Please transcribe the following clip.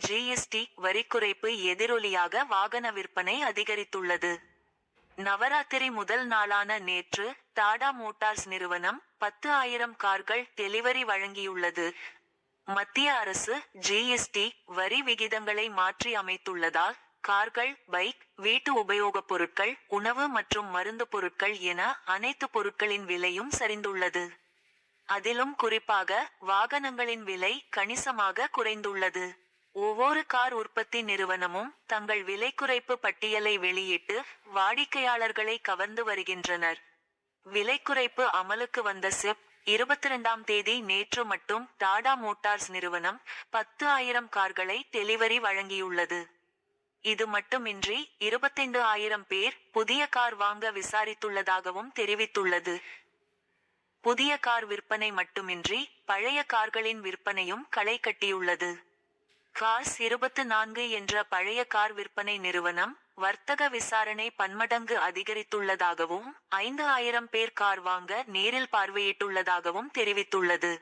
GST வரி குறைப்பு எதிரொலியாக வாகன விற்பனை அதிகரித்துள்ளது. நவராத்திரி முதல் நாளான நேற்று டாடா மோட்டார்ஸ் நிறுவனம் பத்து ஆயிரம் கார்கள் டெலிவரி வழங்கியுள்ளது. மத்திய அரசு ஜிஎஸ்டி வரி விகிதங்களை மாற்றி அமைத்துள்ளதால் கார்கள் பைக் வீட்டு உபயோகப் பொருட்கள் உணவு மற்றும் மருந்து பொருட்கள் என அனைத்து பொருட்களின் விலையும் சரிந்துள்ளது. அதிலும் குறிப்பாக வாகனங்களின் விலை கணிசமாக குறைந்துள்ளது. ஒவ்வொரு கார் உற்பத்தி நிறுவனமும் தங்கள் விலை குறைப்பு பட்டியலை வெளியிட்டு வாடிக்கையாளர்களை கவர்ந்து வருகின்றனர். விலை குறைப்பு அமலுக்கு வந்த செப் இருபத்தி இரண்டாம் தேதி நேற்று மட்டும் டாடா மோட்டார்ஸ் நிறுவனம் பத்து ஆயிரம் கார்களை டெலிவரி வழங்கியுள்ளது. இது மட்டுமின்றி இருபத்தைந்து ஆயிரம் பேர் புதிய கார் வாங்க விசாரித்துள்ளதாகவும் தெரிவித்துள்ளது. புதிய கார் விற்பனை மட்டுமின்றி பழைய கார்களின் விற்பனையும் களை கட்டியுள்ளது. கார்ஸ் இருபத்து நான்கு என்ற பழைய கார் விற்பனை நிறுவனம் வர்த்தக விசாரணை பன்மடங்கு அதிகரித்துள்ளதாகவும் ஐந்து ஆயிரம் பேர் கார் வாங்க நேரில் பார்வையிட்டுள்ளதாகவும் தெரிவித்துள்ளது.